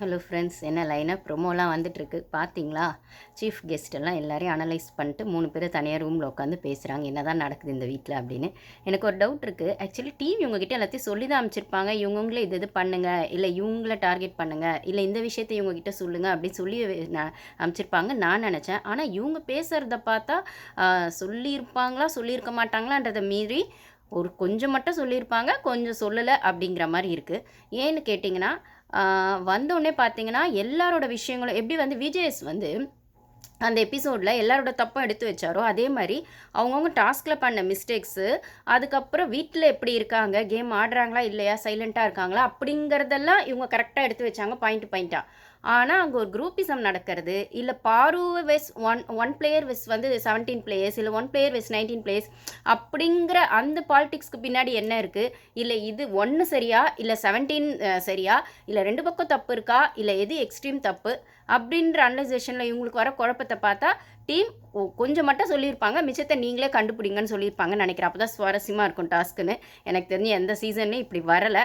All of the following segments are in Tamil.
ஹலோ ஃப்ரெண்ட்ஸ் என்ன லைனாக ப்ரொமோலாம் வந்துட்டுருக்கு. பார்த்தீங்களா சீஃப் கெஸ்ட்டெல்லாம் எல்லோரையும் எல்லாரையும் அனலைஸ் பண்ணிட்டு மூணு பேர் தனியாக ரூமில் உட்காந்து பேசுகிறாங்க என்ன தான் நடக்குது இந்த வீட்டில் அப்படின்னு. எனக்கு ஒரு டவுட் இருக்குது ஆக்சுவலி டிவி இவங்ககிட்ட எல்லாத்தையும் சொல்லி தான் அமைச்சிருப்பாங்க. இவங்கவுங்களே இது இது பண்ணுங்கள் இல்லை இவங்கள டார்கெட் பண்ணுங்கள் இல்லை இந்த விஷயத்தை இவங்ககிட்ட சொல்லுங்கள் அப்படின்னு சொல்லி நான் அமைச்சிருப்பாங்க நான் நினச்சேன். ஆனால் இவங்க பேசுகிறத பார்த்தா சொல்லியிருப்பாங்களா? சொல்லியிருக்க மாட்டாங்களான்றதை மீறி ஒரு கொஞ்சம் மட்டும் சொல்லியிருப்பாங்க. கொஞ்சம் சொல்லலை அப்படிங்கிற மாதிரி இருக்குது ஏன்னு கேட்டிங்கன்னா வந்தோடனே பார்த்தீங்கன்னா எல்லாரோட விஷயங்களும் எப்படி வந்து விஜேஎஸ் வந்து அந்த எபிசோடில் எல்லாரோட தப்பும் எடுத்து வச்சாரோ அதே மாதிரி அவங்கவுங்க டாஸ்கில் பண்ண மிஸ்டேக்ஸு அதுக்கப்புறம் வீட்டில் எப்படி இருக்காங்க கேம் ஆடுறாங்களா இல்லையா சைலண்ட்டாக இருக்காங்களா அப்படிங்கிறதெல்லாம் இவங்க கரெக்டாக எடுத்து வச்சாங்க பாயிண்ட் பாயிண்ட்டாக ஆனால் அங்கே ஒரு குரூப்பிசம் நடக்கிறது. இல்லை பாரு versus one one player vs வந்து செவன்டீன் பிளேயர்ஸ் இல்லை one player vs nineteen players அப்படிங்கிற அந்த பாலிடிக்ஸ்க்கு பின்னாடி என்ன இருக்குது இல்லை இது ஒன்று சரியா? இல்லை செவன்டீன் சரியா? இல்லை ரெண்டு பக்கம் தப்பு இருக்கா? இல்லை எது எக்ஸ்ட்ரீம் தப்பு? அப்படின்ற அனலைசேஷனில் இவங்களுக்கு வர குழப்பத்தை பார்த்தா டீம் கொஞ்சம் மட்டும் சொல்லியிருப்பாங்க. மிச்சத்தை நீங்களே கண்டுபிடிங்கன்னு சொல்லியிருப்பாங்கன்னு நினைக்கிறேன். அப்போ தான் சுவாரஸ்யமாக இருக்கும் டாஸ்க்குன்னு. எனக்கு தெரிஞ்சு எந்த சீசன்லேயும் இப்படி வரலை.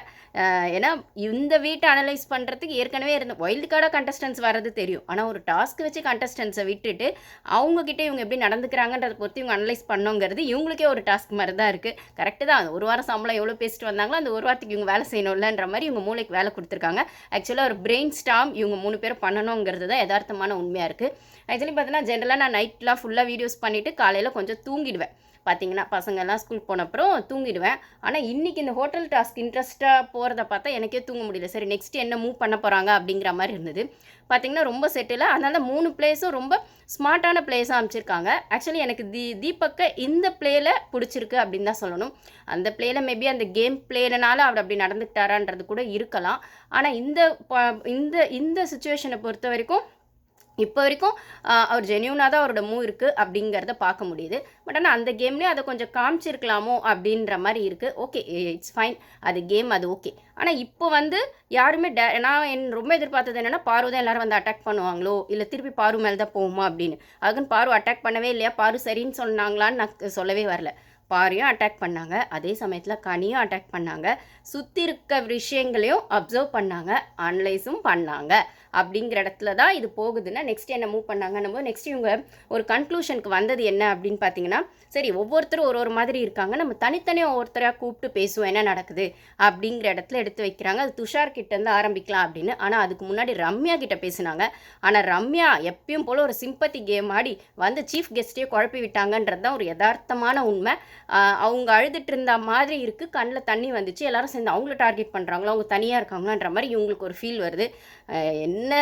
ஏன்னா இந்த வீட்டை அனலைஸ் பண்ணுறதுக்கு ஏற்கனவே இருந்த வைல்டு கார்டாக கண்டஸ்டன்ஸ் வர்றது தெரியும். ஆனால் ஒரு டாஸ்க் வச்சு கண்டஸ்டன்ஸை விட்டுட்டு அவங்கக்கிட்ட இவங்க எப்படி நடந்துக்கிறாங்கன்றதை பொறுத்து இவங்க அனலைஸ் பண்ணோங்கிறது இவங்களுக்கே ஒரு டாஸ்க் மாதிரி தான் இருக்குது கரெக்டு தான் ஒரு வாரம் சம்பளம் எவ்வளோ பேசிட்டு வந்தாங்களோ அந்த ஒரு வாரத்துக்கு இவங்க வேலை செய்யணும்லன்ற மாதிரி இவங்க மூளைக்கு வேலை கொடுத்துருக்காங்க. ஆக்சுவலாக ஒரு பிரெயின் ஸ்டாம் இவங்க மூணு பேரும் பண்ணணுங்கிறது தான் யதார்த்தமான உண்மையாக இருக்குது ஆக்சுவலி பார்த்தீங்கன்னா ஜென்ரலாக நான் நைட்லாம் ஃபுல்லாக வீடியோஸ் பண்ணிவிட்டு காலையில் கொஞ்சம் தூங்கிடுவேன். பார்த்தீங்கன்னா பசங்கள்லாம் ஸ்கூல் போன அப்புறம் தூங்கிடுவேன். ஆனால் இன்றைக்கி இந்த ஹோட்டல் டாஸ்க் இன்ட்ரெஸ்ட்டாக போகிறத பார்த்தா எனக்கே தூங்க முடியல. சரி நெக்ஸ்ட் என்ன மூவ் பண்ண போகிறாங்க அப்படிங்கிற மாதிரி இருந்தது. பார்த்தீங்கன்னா ரொம்ப செட்டில் அதனால் மூணு பிளேஸும் ரொம்ப ஸ்மார்ட்டான பிளேஸாக அமைச்சிருக்காங்க. ஆக்சுவலி எனக்கு தி தீபக்கை இந்த பிளேயில் பிடிச்சிருக்கு அப்படின்னு தான் சொல்லணும். அந்த பிளேயில் மேபி அந்த கேம் பிளேலனால அவர் அப்படி நடந்துக்கிட்டாரான்றது கூட இருக்கலாம். ஆனால் இந்த ப- இந்த இந்த சுச்சுவேஷனை பொறுத்த வரைக்கும் இப்போ வரைக்கும் அவர் ஜென்யூனாக தான் அவரோட மூவ் இருக்குது அப்படிங்கிறத பார்க்க முடியுது. பட் ஆனால் அந்த கேம்லேயே அதை கொஞ்சம் காமிச்சிருக்கலாமோ அப்படின்ற மாதிரி இருக்குது ஓகே இட்ஸ் ஃபைன் அது கேம் அது ஓகே ஆனால் இப்போ வந்து யாருமே டே நான் என் ரொம்ப எதிர்பார்த்தது என்னென்னா பாரு தான் எல்லோரும் வந்து அட்டாக் பண்ணுவாங்களோ? இல்லை திருப்பி பாரு மேலே தான் போகுமா அப்படின்னு? அதுக்குன்னு பாரு அட்டாக் பண்ணவே இல்லையா? பாரு சரின்னு சொன்னாங்களான்னு நான் சொல்லவே வரல. பாரியும் அட்டாக் பண்ணாங்க. அதே சமயத்தில் கனியும் அட்டாக் பண்ணாங்க. சுற்றி இருக்க விஷயங்களையும் அப்சர்வ் பண்ணாங்க. அனலைஸும் பண்ணாங்க. அப்படிங்கிற இடத்துல தான் இது போகுதுன்னா நெக்ஸ்ட் என்ன மூவ் பண்ணாங்கன்னும் போது நெக்ஸ்ட் இவங்க ஒரு கன்க்ளூஷனுக்கு வந்தது என்ன அப்படின்னு பார்த்தீங்கன்னா சரி ஒவ்வொருத்தரும் ஒரு ஒரு மாதிரி இருக்காங்க. நம்ம தனித்தனியாக ஒவ்வொருத்தராக கூப்பிட்டு பேசுவோம் என்ன நடக்குது அப்படிங்கிற இடத்துல எடுத்து வைக்கிறாங்க. அது துஷார் கிட்டேருந்து ஆரம்பிக்கலாம் அப்படின்னு. ஆனால் அதுக்கு முன்னாடி ரம்யா கிட்ட பேசினாங்க. ஆனால் ரம்யா எப்பயும் போல் ஒரு சிம்பத்தி கேம் ஆடி வந்து சீஃப் கெஸ்ட்டையே குழப்பி விட்டாங்கன்றது தான் ஒரு யதார்த்தமான உண்மை. அவங்க அழுதுட்டு இருந்த மாதிரி இருக்குது கண்ணில் தண்ணி வந்துச்சு. எல்லாரும் சேர்ந்து அவங்கள டார்கெட் பண்ணுறாங்களோ அவங்க தனியாக இருக்காங்களான்ற மாதிரி இவங்களுக்கு ஒரு ஃபீல் வருது. என்ன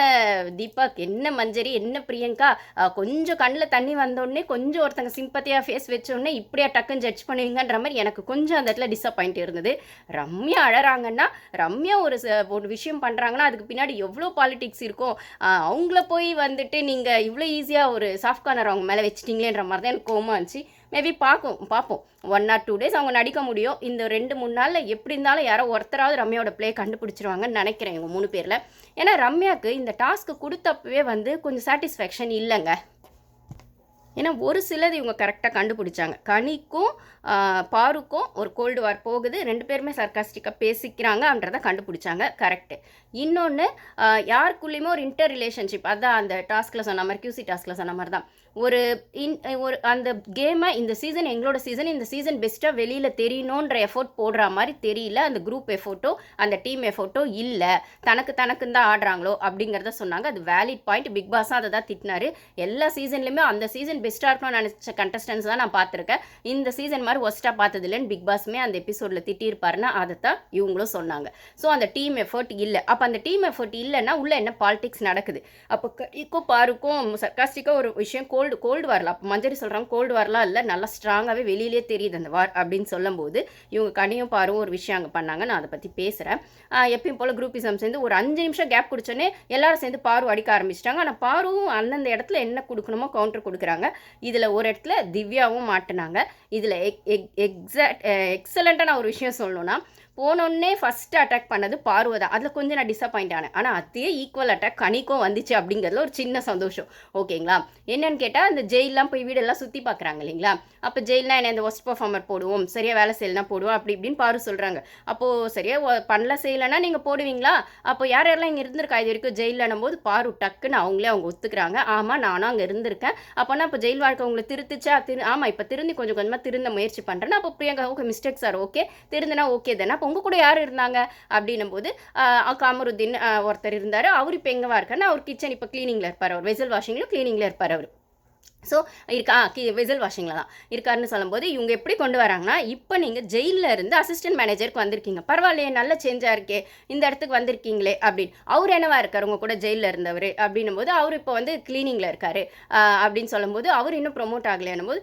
தீபக்? என்ன மஞ்சரி? என்ன பிரியங்கா? கொஞ்சம் கண்ணில் தண்ணி வந்தோடனே கொஞ்சம் ஒருத்தங்க சிம்பத்தியாக ஃபேஸ் வச்சோடனே இப்படியா டக்குன்னு ஜட்ஜ் பண்ணுவீங்கன்ற மாதிரி எனக்கு கொஞ்சம் அந்த இடத்துல டிசப்பாயிண்ட் இருந்தது. ரம்யா அழறாங்கன்னா ரம்யா ஒரு ச- ஒரு விஷயம் பண்ணுறாங்கன்னா அதுக்கு பின்னாடி எவ்வளோ பாலிடிக்ஸ் இருக்கும்? அவங்கள போய் வந்துட்டு நீங்கள் இவ்வளோ ஈஸியாக ஒரு சாஃப்ட் கார்னர் அவங்க மேலே வச்சிட்டிங்களேன்ற மாதிரி தான் எனக்கு கோமா இருந்துச்சு. மேபி பார்க்கும் பார்ப்போம். ஒன் ஆர் டூ டேஸ் அவங்க நடிக்க முடியும். இந்த ரெண்டு மூணு நாளில் எப்படி இருந்தாலும் யாரோ ஒருத்தராவது ரம்யாவோட பிளே கண்டுபிடிச்சிருவாங்கன்னு நினைக்கிறேன் இவங்க மூணு பேரில். ஏன்னா ரம்யாவுக்கு இந்த டாஸ்க்கு கொடுத்தப்பவே வந்து கொஞ்சம் சாட்டிஸ்ஃபேக்ஷன் இல்லைங்க. ஏன்னா ஒரு சிலது இவங்க கரெக்டாக கண்டுபிடிச்சாங்க. கனிக்கும் பாருக்கும் ஒரு கோல்டு வார் போகுது. ரெண்டு பேருமே சர்க்காஸ்டிக்காக பேசிக்கிறாங்கன்றத கண்டுபிடிச்சாங்க. கரெக்டு இன்னொன்று யாருக்குள்ளேயுமே ஒரு இன்டர் ரிலேஷன்ஷிப் அதான் அந்த டாஸ்கில் சொன்ன மாதிரி கியூசி டாஸ்கில் சொன்ன மாதிரி தான் ஒரு இன் ஒரு அந்த கேமை இந்த சீசன் எங்களோட சீசன் இந்த சீசன் பெஸ்ட்டாக வெளியில் தெரியணுன்ற எஃபோர்ட் போடுற மாதிரி தெரியல. அந்த குரூப் எஃபோர்ட்டோ அந்த டீம் எஃபோர்ட்டோ இல்லை. தனக்கு தனக்குன்னு தான் ஆடுறாங்களோ அப்படிங்கிறத சொன்னாங்க. அது வேலிட் பாயிண்ட் பிக் பாஸாக அதை தான் திட்டினார். எல்லா சீசன்லையுமே அந்த சீசன் பெஸ்ட்டாக இருக்கணும்னு நினச்ச கண்டஸ்டன்ஸ் தான் நான் பார்த்துருக்கேன். இந்த சீசன் மாதிரி ஒஸ்ட்டாக பார்த்தது இல்லைன்னு பிக் பாஸுமே அந்த எபிசோடில் திட்டியிருப்பாருன்னா அதை தான் இவங்களும் சொன்னாங்க. ஸோ அந்த டீம் எஃபோர்ட் இல்லை. அப்போ அந்த டீம் எஃபோர்ட் இல்லைன்னா உள்ளே என்ன பாலிடிக்ஸ் நடக்குது? அப்போ கனிக்கும் பாருக்கும் சர்க்காஸ்டிக்காக ஒரு விஷயம் கோ கோல்டு கோல்டு வரலாம் அப்போ மஞ்சரி சொல்கிறாங்க கோல்டு வரலாம் இல்லை நல்லா ஸ்ட்ராங்காகவே வெளியிலே தெரியுது அந்த வார் அப்படின்னு சொல்லும்போது இவங்க கனியும் பாரும் ஒரு விஷயம் அங்கே பண்ணாங்க. நான் அதை பற்றி பேசுகிறேன் எப்பயும் போல் குரூப்பிசம் சேர்ந்து ஒரு அஞ்சு நிமிஷம் கேப் குடிச்சோன்னே எல்லாரும் சேர்ந்து பாரு அடிக்க ஆரம்பிச்சிட்டாங்க. ஆனால் பாருவும் அந்தந்த இடத்துல என்ன கொடுக்கணுமோ கவுண்டர் கொடுக்குறாங்க. இதில் ஒரு இடத்துல திவ்யாவும் மாட்டினாங்க. இதில் எக் எக் எக்ஸாக்ட் நான் ஒரு விஷயம் சொல்லணும்னா போனோடனே ஃபஸ்ட்டு அட்டாக் பண்ணது பார்வை தான். அதில் கொஞ்சம் நான் டிசப்பாயிண்ட் ஆனேன். ஆனால் அதே ஈக்குவல் அட்டாக் கணிக்கும் வந்துச்சு அப்படிங்கிறதுல ஒரு சின்ன சந்தோஷம். ஓகேங்களா என்னென்னு கேட்டால் அந்த ஜெயிலெலாம் போய் வீடெல்லாம் சுற்றி பார்க்குறாங்க இல்லைங்களா? அப்போ ஜெயிலெலாம் என்ன? இந்த ஒஸ்ட் பர்ஃபார்மர் போடுவோம். சரியாக வேலை செய்யலாம் போடுவோம். அப்படி இப்படின்னு பாரு சொல்கிறாங்க அப்போது சரியாக பண்ணல செய்யலைன்னா நீங்கள் போடுவீங்களா? அப்போ யார் யாரெல்லாம் இங்கே இருந்திருக்கா இது வரைக்கும் ஜெயிலில் போது பாரு டக்குன்னு அவங்களே அவங்க ஒத்துக்கிறாங்க. ஆமாம் நானும் அங்கே இருந்திருக்கேன். அப்போனா இப்போ ஜெயில் வாழ்க்கை உங்களை திருத்துச்சா? திரு ஆமாம் இப்போ திருந்தி கொஞ்சம் கொஞ்சமாக திருந்த முயற்சி பண்ணுறேன்னா அப்போ Priyanka okay mistake sir okay திருந்தினா okay தானே? அப்போ உங்கள் கூட யார் இருந்தாங்க? அப்படின்னும் போது ஆஹ் ஒருத்தர் இருந்தார். அவர் இப்போ எங்கேவா இருக்காருன்னா அவர் கிச்சன் இப்போ க்ளீனிங்கில் இருப்பார் அவர். வெசல் வாஷிங்கில் க்ளீனிங்கில் இருப்பார் அவர். ஸோ இருக்கா கி விசில் வாஷிங்கில் தான் இருக்காருன்னு சொல்லும்போது இவங்க எப்படி கொண்டு வராங்கன்னா இப்போ நீங்கள் ஜெயிலில் இருந்து அசிஸ்டன்ட் மேனேஜருக்கு வந்திருக்கீங்க. பரவாயில்லையே நல்ல சேஞ்சாக இருக்கே இந்த இடத்துக்கு வந்திருக்கீங்களே அப்படின்னு. அவர் என்னவா இருக்கார்? உங்கள் கூட ஜெயிலில் இருந்தவர் அப்படின்னும் போது அவர் இப்போ வந்து க்ளீனிங்கில் இருக்கார். அப்படின்னு சொல்லும்போது அவர் இன்னும் ப்ரொமோட் ஆகலைன்னும் போது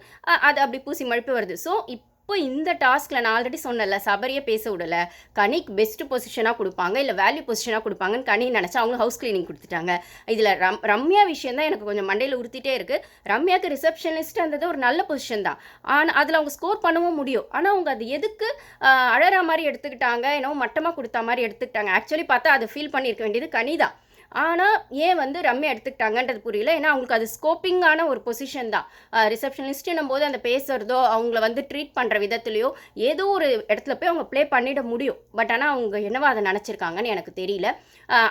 அது அப்படி பூசி மழுப்பு வருது. ஸோ இப்போ இந்த டாஸ்கில் நான் ஆல்ரெடி சொன்னல சபரியை பேச விடல. கனிக்கு பெஸ்ட் பொசிஷனாக கொடுப்பாங்க இல்லை வேல்யூ பொசிஷனாக கொடுப்பாங்கன்னு கனி நினச்சா அவங்க ஹவுஸ் க்ளீனிங் கொடுத்துட்டாங்க. இதில் ரம் ரம்யா விஷயம் தான் எனக்கு கொஞ்சம் மண்டையில் உறுத்திட்டே இருக்குது ரம்யாவுக்கு ரிசப்ஷனிஸ்ட் அந்தது ஒரு நல்ல பொசிஷன் தான். ஆனால் அதில் அவங்க ஸ்கோர் பண்ணவும் முடியும். ஆனால் அவங்க அது எதுக்கு ஆஹ், அழற மாதிரி எடுத்துக்கிட்டாங்க என்னவோ மட்டமாக கொடுத்த மாதிரி எடுத்துக்கிட்டாங்க. ஆக்சுவலி பார்த்தா அதை ஃபீல் பண்ணியிருக்க வேண்டியது கனி தான் ஆனால் ஏன் வந்து ரம்யா எடுத்துக்கிட்டாங்கன்றது புரியல. ஏன்னா அவங்களுக்கு அது ஸ்கோப்பிங்கான ஒரு பொசிஷன் தான். ரிசப்ஷனிஸ்ட்டுன்னும் போது அந்த பேசுகிறதோ அவங்கள வந்து ட்ரீட் பண்ணுற விதத்துலையோ ஏதோ ஒரு இடத்துல போய் அவங்க ப்ளே பண்ணிட முடியும். பட் ஆனால் அவங்க என்னவா அதை நினச்சிருக்காங்கன்னு எனக்கு தெரியல.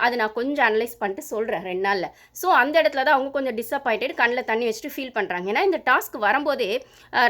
அது நான் கொஞ்சம் அனலைஸ் பண்ணிட்டு சொல்கிறேன் ரெண்டு நாளில். ஸோ அந்த இடத்துல தான் அவங்க கொஞ்சம் டிசப்பாயிண்டட் கண்ணில் தண்ணி வச்சுட்டு ஃபீல் பண்ணுறாங்க ஏன்னா இந்த டாஸ்க் வரும்போதே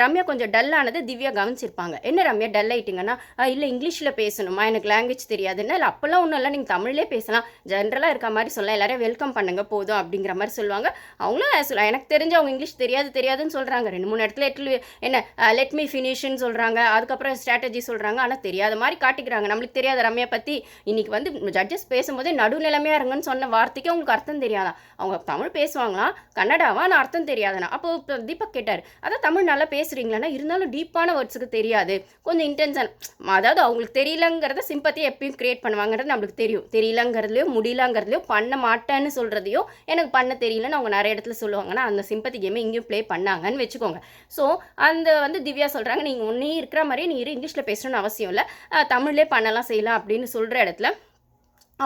ரம்யா கொஞ்சம் டல்லானது திவ்யா கவனிச்சிருப்பாங்க. என்ன ரம்யா டல் ஆகிட்டிங்கன்னா இல்லை இங்கிலீஷில் பேசணுமா? எனக்கு லாங்குவேஜ் தெரியாதுன்னா? இல்லை அப்போல்லாம் ஒன்றும் இல்லை. நீங்கள் தமிழ்லே பேசலாம். ஜென்ரலாக இருக்க மாதிரி சொல்லலாம் எல்லாரையும் வெல்கம் பண்ணுங்க போதும் அப்படிங்கிற மாதிரி சொல்லுவாங்க. அவங்களும் சொல்ல எனக்கு தெரிஞ்சு அவங்க இங்கிலீஷ் தெரியாது தெரியாதுன்னு சொல்கிறாங்க ரெண்டு மூணு இடத்துல எட்டு என்ன லெட் மீ ஃபினிஷ்னு சொல்கிறாங்க அதுக்கப்புறம் ஸ்ட்ராட்டஜி சொல்கிறாங்க ஆனால் தெரியாத மாதிரி காட்டிக்கிறாங்க. நம்மளுக்கு தெரியாத ரம்யா பற்றி இன்னைக்கு வந்து ஜட்ஜஸ் பேசும்போதே நடுநிலைமையாக இருங்கன்னு சொன்ன வார்த்தைக்கு அவங்களுக்கு அர்த்தம் தெரியாதான் அவங்க தமிழ் பேசுவாங்களாம் கன்னடாவா நான் அர்த்தம் தெரியாதனா? அப்போ இப்போ தீபக் கேட்டார். அதான் தமிழ் நல்லா பேசுகிறீங்களாண்ணா இருந்தாலும் டீப்பான வேர்ட்ஸுக்கு தெரியாது. கொஞ்சம் இன்டென்ஷன் அதாவது அவங்களுக்கு தெரியலங்கிறத சிம்பத்தி எப்பயும் கிரியேட் பண்ணுவாங்கிறது நம்மளுக்கு தெரியும். தெரியலங்கிறதுலையோ முடியலங்கிறதுலையோ பண்ண மாட்டேன்னு சொல்கிறதையோ எனக்கு பண்ண தெரியலன்னு அவங்க நிறைய இடத்துல சொல்லுவாங்கன்னா அந்த சிம்பத்தி கேமை இங்கேயும் ப்ளே பண்ணாங்கன்னு வச்சுக்கோங்க. ஸோ அந்த வந்து திவ்யா சொல்கிறாங்க நீங்கள் ஒன்றே இருக்கிற மாதிரியே நீ இரு இங்கிலீஷில் பேசணும்னு அவசியம் இல்லை. தமிழ்லே பண்ணலாம் செய்யலாம் அப்படின்னு சொல்கிற இடத்துல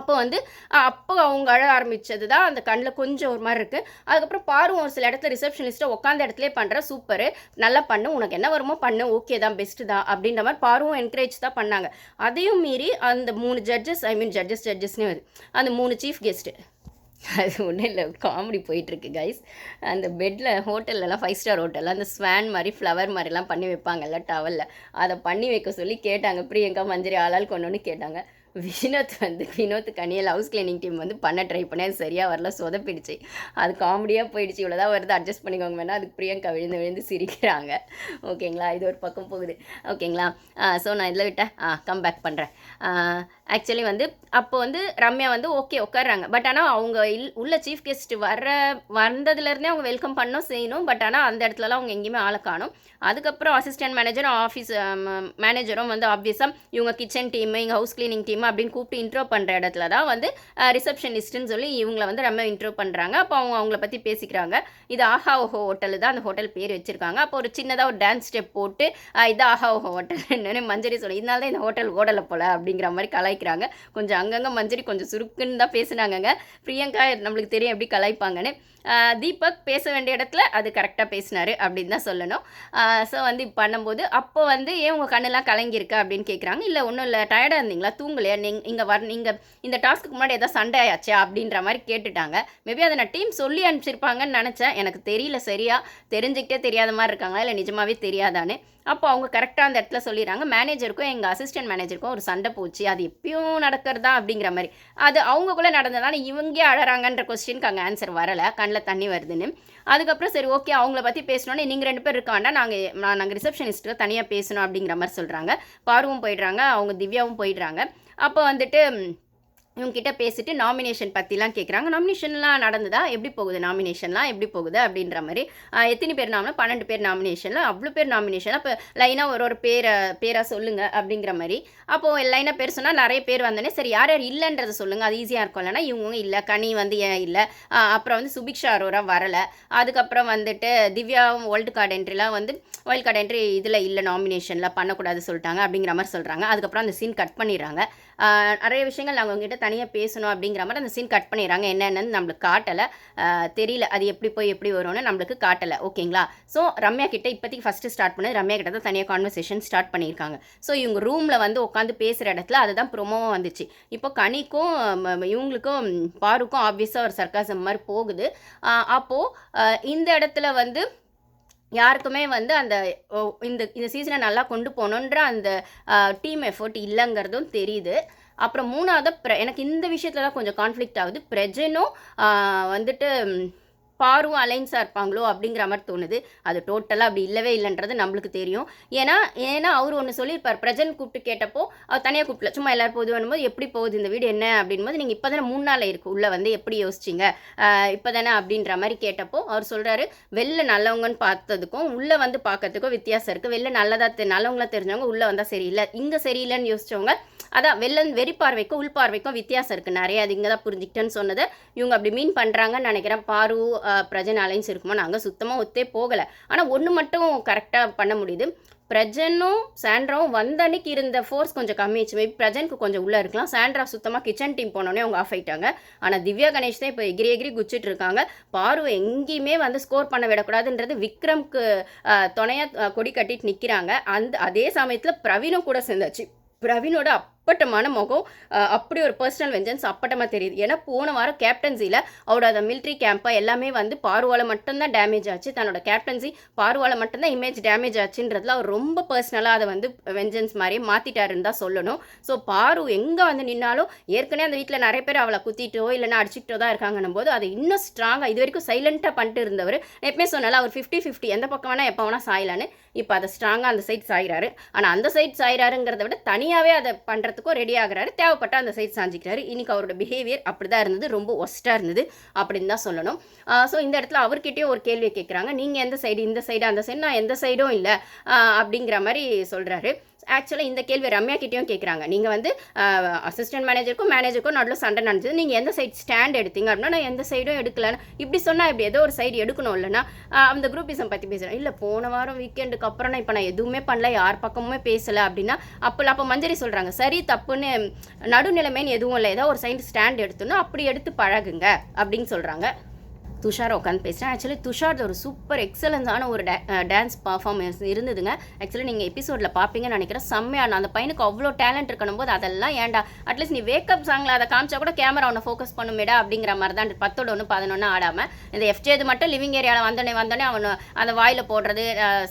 அப்போ வந்து அப்போ அவங்க அழ ஆரம்பித்தது தான் அந்த கண்ணில் கொஞ்சம் ஒரு மாதிரி இருக்குது அதுக்கப்புறம் பாரும் ஒரு சில இடத்துல ரிசப்ஷனிஸ்ட்டை உட்காந்த இடத்துல பண்ணுற சூப்பரு நல்லா பண்ணு உனக்கு என்ன வருமோ பண்ணு ஓகே தான் பெஸ்ட்டு தான் அப்படின்ற மாதிரி பாருவும் என்கரேஜ் தான் பண்ணாங்க. அதையும் மீறி அந்த மூணு ஜட்ஜஸ் ஐ மீன் ஜட்ஜஸ் ஜட்ஜஸ்னே வருது. அந்த மூணு சீஃப் கெஸ்ட்டு அது ஒன்றும் இல்லை காமெடி போயிட்டுருக்கு கைஸ் அந்த பெட்டில் ஹோட்டல்லலாம் ஃபைவ் ஸ்டார் ஹோட்டலில் அந்த ஸ்வான் மாதிரி ஃப்ளவர் மாதிரிலாம் பண்ணி வைப்பாங்கல்ல டவலில் அதை பண்ணி வைக்க சொல்லி கேட்டாங்க. பிரியங்கா மஞ்சரி ஆளால் கொண்டு வந்து கேட்டாங்க. வினோத் வந்து வினோத் கனியை ஹவுஸ் கிளீனிங் டீம் வந்து பண்ண ட்ரை பண்ணி அது சரியாக வரல சொதப்பிடுச்சு. அது காமெடியாக போயிடுச்சு. இவ்வளோதான் வருது. அட்ஜஸ்ட் பண்ணிக்கோங்க வேணா. அதுக்கு பிரியங்கா விழுந்து விழுந்து சிரிக்கிறாங்க. ஓகேங்களா இது ஒரு பக்கம் போகுது. ஓகேங்களா ஸோ நான் இதில் விட்டேன். ஆ கம் பேக் பண்ணுறேன் ஆக்சுவலி வந்து அப்போ வந்து ரம்யா வந்து ஓகே உட்காடுறாங்க பட் ஆனால் அவங்க இல் உள்ள சீஃப் கெஸ்ட் வர வந்ததுலேருந்தே அவங்க வெல்கம் பண்ணோம் செய்யணும். பட் ஆனால் அந்த இடத்துலலாம் அவங்க எங்கேயுமே ஆளை காணும். அதுக்கப்புறம் அசிஸ்டன்ட் மேனேஜரும் ஆஃபீஸ் மேனேஜரும் வந்து ஆப்வியஸாக இவங்க கிச்சன் டீம் இங்கே ஹவுஸ் கிளீனிங் டீம் அப்படின்னு கூப்பிட்டு இன்ட்ரோ பண்ணுற இடத்துல தான் வந்து ரிசப்ஷனிஸ்ட்டுன்னு சொல்லி இவங்களை வந்து ரம்யா இன்ட்ரோ பண்ணுறாங்க அப்போ அவங்க அவங்கள பற்றி பேசிக்கிறாங்க. இது ஆஹா ஓஹோ ஹோட்டல் தான். அந்த ஹோட்டல் பேர் வச்சுருக்காங்க. அப்போ ஒரு சின்னதாக ஒரு டான்ஸ் ஸ்டெப் போட்டு இது ஆஹா ஓஹோ ஹோட்டல் மஞ்சரி சொல்லி இதனால தான் இந்த ஹோட்டல் ஓடலை போல அப்படிங்கிற மாதிரி கலை கலாய்க்கிறாங்க. கொஞ்சம் அங்கங்கே மஞ்சரி கொஞ்சம் சுருக்குன்னு தான் பேசுனாங்கங்க. பிரியங்கா நம்மளுக்கு தெரியும் எப்படி கலாய்ப்பாங்கன்னு. தீபக் பேச வேண்டிய இடத்துல அது கரெக்டாக பேசினாரு அப்படின்னு தான் சொல்லணும். ஸோ வந்து இப்போ பண்ணும்போது அப்போ வந்து ஏன் உங்கள் கண்ணெல்லாம் கலங்கியிருக்கா அப்படின்னு கேட்குறாங்க இல்லை ஒன்றும் இல்லை டயர்டாக இருந்தீங்களா? தூங்கலையா? நீங்கள் இங்கே வர நீங்கள் இந்த டாஸ்க்கு முன்னாடி ஏதாவது சண்டை ஆச்சா அப்படின்ற மாதிரி கேட்டுட்டாங்க. மேபி அதை நான் டீம் சொல்லி அனுப்பிச்சிருப்பாங்கன்னு நினச்சேன். எனக்கு தெரியல சரியாக தெரிஞ்சுக்கிட்டே தெரியாத மாதிரி இருக்காங்களா? இல்லை நிஜமாவே தெரியாதான்னு. அப்போ அவங்க கரெக்டாக அந்த இடத்துல சொல்லிடுறாங்க. மேனேஜருக்கும் எங்கள் அசிஸ்டன்ட் மேனேஜருக்கும் ஒரு சண்டை போச்சு. அது எப்பயும் நடக்கிறதா அப்படிங்கிற மாதிரி. அது அவங்கக்குள்ளே நடந்ததால இவங்க அழறாங்கன்ற கொஸ்டினுக்கு அங்கே ஆன்சர் வரலை. கண்ணில் தண்ணி வருதுன்னு. அதுக்கப்புறம் சரி ஓகே அவங்கள பற்றி பேசணுன்னே நீங்கள் ரெண்டு பேர் இருக்காண்டா நாங்கள் நாங்கள் ரிசப்ஷனிஸ்ட்டு தனியாக பேசணும் அப்படிங்கிற மாதிரி சொல்கிறாங்க பார்வும் போயிடுறாங்க அவங்க திவ்யாவும் போயிடுறாங்க. அப்போ வந்துட்டு இவங்ககிட்ட பேசிட்டு நாமினேஷன் பற்றிலாம் கேட்குறாங்க நாமினேஷன்லாம் நடந்ததா? எப்படி போகுது? நாமினேஷன்லாம் எப்படி போகுது? அப்படின்ற மாதிரி. எத்தனை பேர் நாமினா பன்னெண்டு பேர் நாமினேஷனில் அவ்வளோ பேர் நாமினேஷன் அப்போ லைனாக ஒரு ஒரு பேரை பேராக சொல்லுங்கள் அப்படிங்கிற மாதிரி. அப்போது லைனாக பேர் சொன்னால் நிறைய பேர் வந்தோடனே சரி யார் யார் இல்லைன்றதை சொல்லுங்கள் அது ஈஸியாக இருக்கும். இல்லைனா இவங்க இல்லை. கனி வந்து ஏன் இல்லை? அப்புறம் வந்து சுபிக்ஷா அரோரா வரலை. அதுக்கப்புறம் வந்துட்டு திவ்யாவும் வேர்ல்டு கார்டு என்ட்ரிலாம் வந்து வேர்ல்டு கார்டு என்ட்ரி இதில் இல்லை நாமினேஷனில் பண்ணக்கூடாது சொல்லிட்டாங்க. அப்படிங்கிற மாதிரி சொல்கிறாங்க அதுக்கப்புறம் அந்த சீன் கட் பண்ணிடுறாங்க. நிறைய விஷயங்கள் நாங்கள் உங்ககிட்ட தனியாக பேசணும் அப்படிங்கிற மாதிரி அந்த சீன் கட் பண்ணிடுறாங்க. என்னென்னு நம்மளுக்கு காட்டலை. தெரியல. அது எப்படி போய் எப்படி வரும்னு நம்மளுக்கு காட்டலை. ஓகேங்களா ஸோ ரம்யா கிட்ட இப்போதைக்கு ஃபஸ்ட்டு ஸ்டார்ட் பண்ணது ரம்யா கிட்ட தான் தனியாக கான்வர்சேஷன் ஸ்டார்ட் பண்ணியிருக்காங்க. ஸோ இவங்க ரூமில் வந்து உட்காந்து பேசுகிற இடத்துல அதுதான் ப்ரொமோவும் வந்துச்சு. இப்போ கனிக்கும் இவங்களுக்கும் பாருக்கும் ஆப்வியஸாக ஒரு சர்க்காசம் மாதிரி போகுது. அப்போது இந்த இடத்துல வந்து யாருக்குமே வந்து அந்த இந்த இந்த சீசனை நல்லா கொண்டு போகணுன்ற அந்த டீம் எஃபோர்ட் இல்லைங்கிறதும் தெரியுது. அப்புறம் மூணாவது ப்ர எனக்கு இந்த விஷயத்துல தான் கொஞ்சம் கான்ஃப்ளிக்ட் ஆகுது. பிரஜனும் வந்துட்டு பாரும் அலைன்ஸாக இருப்பாங்களோ அப்படிங்கிற மாதிரி தோணுது. அது டோட்டலாக அப்படி இல்லவே இல்லைன்றது நம்மளுக்கு தெரியும். ஏன்னா ஏன்னா அவர் ஒன்று சொல்லியிருப்பார். பிரஜன் கூப்பிட்டு கேட்டப்போ அவர் தனியாக கூப்பிடல. சும்மா எல்லாரும் போது வரும்போது எப்படி போகுது இந்த வீடு என்ன? அப்படின்போது நீங்கள் இப்போ தானே மூணு நாள் இருக்குது உள்ளே வந்து எப்படி யோசிச்சிங்க? இப்போ தானே அப்படின்ற மாதிரி கேட்டப்போ அவர் சொல்கிறாரு வெளில நல்லவங்கன்னு பார்த்ததுக்கும் உள்ளே வந்து பார்க்கறதுக்கும் வித்தியாசம் இருக்குது வெளில நல்லதாக தெ நல்லவங்களா தெரிஞ்சவங்க உள்ளே வந்தால் சரியில்லை. இங்கே சரியில்லைன்னு யோசிச்சவங்க அதான் வெளில வெறி பார்வைக்கும் உள் பார்வைக்கும் வித்தியாசம் இருக்குது நிறைய அது இங்கே தான் புரிஞ்சுக்கிட்டேன்னு சொன்னதை இவங்க அப்படி மீன் பண்ணுறாங்கன்னு நினைக்கிறேன். பாரு பிரஜன் அலைன்ஸ் இருக்குமோ நாங்கள் சுத்தமாக ஒத்தே போகலை. ஆனால் ஒன்று மட்டும் கரெக்டாக பண்ண முடியுது. பிரஜனும் சாண்ட்ராவும் வந்த அன்னைக்கு இருந்த ஃபோர்ஸ் கொஞ்சம் கம்மியாச்சு மேபி பிரஜனுக்கு கொஞ்சம் உள்ளே இருக்கலாம். சாண்ட்ரா சுத்தமாக கிச்சன் டீம் போனோடனே அவங்க ஆஃப் ஆயிட்டாங்க. ஆனால் திவ்யா கணேஷ் தான் இப்போ எகிரி எகிரி குச்சிட்டு இருக்காங்க. பாரு எங்கேயுமே வந்து ஸ்கோர் பண்ண விடக்கூடாதுன்றது விக்ரம்க்கு துணையாக கொடி கட்டிட்டு நிற்கிறாங்க அந்த அதே சமயத்தில் பிரவீனும் கூட சேர்ந்தாச்சு. பிரவீனோட அப்பட்டமான முகம் அப்படி ஒரு பர்சனல் வெஞ்சன்ஸ் அப்பட்டமாக தெரியுது. ஏன்னா போன வாரம் கேப்டன்சியில் அவரோட அந்த மிலிட்ரி கேம்பை எல்லாமே வந்து பார்வால மட்டும்தான் டேமேஜ் ஆச்சு. தன்னோட கேப்டன்சி பார்வால மட்டும்தான் இமேஜ் டேமேஜ் ஆச்சுன்றதுல அவர் ரொம்ப பர்சனலாக அதை வந்து வெஞ்சன்ஸ் மாதிரியே மாற்றிட்டாருன்னு தான் சொல்லணும். ஸோ பாரு எங்கே வந்து நின்னாலும் ஏற்கனவே அந்த வீட்டில் நிறைய பேர் அவளை குத்திட்டோ இல்லைன்னா அடிச்சுக்கிட்டோ தான் இருக்காங்கன்னும் போது அதை இன்னும் ஸ்ட்ராங்காக இது வரைக்கும் சைலண்ட்டாக பண்ணிட்டு இருந்தவர். எப்பவுமே சொன்னால அவர் ஃபிஃப்டி ஃபிஃப்டி எந்த பக்கம் வேணால் எப்போ வேணால் சாயலான்னு. இப்போ அதை ஸ்ட்ராங்காக அந்த சைட் சாயிறாரு. ஆனால் அந்த சைட் சாயிறாருங்கிறத விட தனியாகவே அதை பண்ணுறதுக்கும் ரெடி ஆகிறாரு. தேவைப்பட்ட அந்த சைட் சாஞ்சிக்கிறாரு. இன்றைக்கி அவரோட பிஹேவியர் அப்படி தான் இருந்தது. ரொம்ப ஒஸ்ட்டாக இருந்தது அப்படின்னு தான் சொல்லணும். ஸோ இந்த இடத்துல அவர்கிட்டயும் ஒரு கேள்வியை கேட்குறாங்க நீங்கள் எந்த சைடு இந்த சைடு அந்த சைடு நான் எந்த சைடும் இல்லை. அப்படிங்கிற மாதிரி சொல்கிறாரு ஆக்சுவலாக இந்த கேள்வி ரம்யா கிட்டேயும் கேட்குறாங்க நீங்கள் வந்து அசிஸ்டன்ட் மேனேஜருக்கும் மேனேஜருக்கும் நடுவில் சண்டை நடந்தது. நீங்கள் எந்த சைடு ஸ்டாண்ட் எடுத்தீங்க? அப்படின்னா நான் எந்த சைடும் எடுக்கலன்னு இப்படி சொன்னால் இப்படி ஏதோ ஒரு சைடு எடுக்கணும் இல்லைனா அந்த குரூப்பிசம் பற்றி பேசுகிறேன் இல்லை போன வாரம் வீக்கெண்டுக்கு அப்புறம் நான் இப்போ நான் எதுவுமே பண்ணல. யார் பக்கமுமே பேசலை அப்படின்னா அப்போ அப்போ மஞ்சரி சொல்கிறாங்க சரி தப்புன்னு நடுநிலைமைன்னு எதுவும் இல்லை. ஏதோ ஒரு சைடு ஸ்டாண்ட் எடுத்தோன்னா அப்படி எடுத்து பழகுங்க அப்படின்னு சொல்கிறாங்க துஷார் உட்காந்து பேசுகிறேன் ஆக்சுவலி துஷார் ஒரு சூப்பர் எக்ஸலன்ஸான ஒரு டே டான்ஸ் பர்ஃபார்மன்ஸ் இருந்ததுங்க. ஆக்சுவலி நீங்கள் எபிசோடில் பார்ப்பீங்கன்னு நினைக்கிறேன். செம்மையான அந்த பையனுக்கு அவ்வளோ டேலண்ட் இருக்கணும் போது அதெல்லாம் ஏன்டா? அட்லீஸ்ட் நீ வேக்கப் சாங்கில் அதை காமிச்சா கூட கேமரா அவனை ஃபோக்கஸ் பண்ணுமேடா அப்படிங்கிற மாதிரி தான் பத்தோட ஒன்று பதினொன்று ஆடாமல் இந்த எஃப்ஜேது மட்டும் லிவிங் ஏரியாவில் வந்தோடனே வந்தோடனே அவன் அந்த வாயில் போடுறது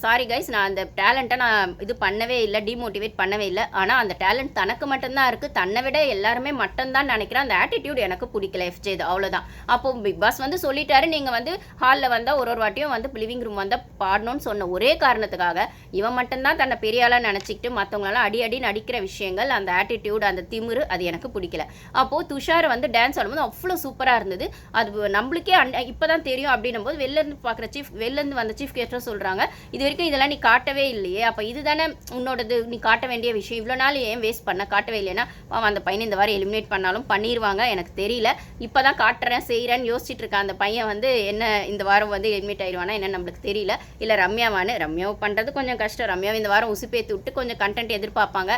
சாரி கைஸ் நான் அந்த டேலண்ட்டை நான் இது பண்ணவே இல்லை டிமோட்டிவேட் பண்ணவே இல்லை. ஆனால் அந்த டேலண்ட் தனக்கு மட்டும்தான் இருக்குது தன்னை விட எல்லாருமே மட்டும்தான் நினைக்கிறேன். அந்த ஆட்டிடியூட் எனக்கு பிடிக்கல எஃப்ஜேது அவ்வளோதான் அப்போ பிக் பாஸ் வந்து சொல்லிட்டாரு நீங்கள் வந்து ஹாலில் வந்தால் ஒரு ஒரு வாட்டியும் வந்து லிவிங் ரூம் வந்தால் பாடணும்னு சொன்ன ஒரே காரணத்துக்காக இவன் மட்டும்தான் தன்னை பெரிய ஆளாக நினச்சிக்கிட்டு மற்றவங்களெல்லாம் அடி அடி நடிக்கிற விஷயங்கள் அந்த ஆட்டிடியூட் அந்த திமிரு அது எனக்கு பிடிக்கல. அப்போது துஷார் வந்து டான்ஸ் ஆடும்போது அவ்வளோ சூப்பராக இருந்தது. அது நம்மளுக்கே அன் இப்போ தான் தெரியும் அப்படின்னும் போது வெளிலேருந்து பார்க்குற சீஃப் வெளிலேருந்து வந்த சீஃப் கெஸ்ட்டும் சொல்கிறாங்க இது வரைக்கும் இதெல்லாம் நீ காட்டவே இல்லையே அப்போ இதுதானே உன்னோடது நீ காட்ட வேண்டிய விஷயம். இவ்வளோ நாள் ஏன் வேஸ்ட் பண்ண? காட்டவே இல்லைன்னா அந்த பையனை இந்த வாரம் எலிமினேட் பண்ணாலும் பண்ணிடுவாங்க எனக்கு தெரியல. இப்போ தான் காட்டுறேன் செய்கிறேன்னு யோசிச்சுட்டு இருக்க அந்த பையன் வந்து என்ன இந்த வாரம் வந்து எட்மிட் ஆயிடுவானா என்ன நம்மளுக்கு தெரியல. இல்லை ரம்யாவானு ரம்யாவை பண்ணுறது கொஞ்சம் கஷ்டம். ரம்யாவை இந்த வாரம் உசுப்பேத்தி விட்டு கொஞ்சம் கண்டென்ட் எதிர்பார்ப்பாங்க.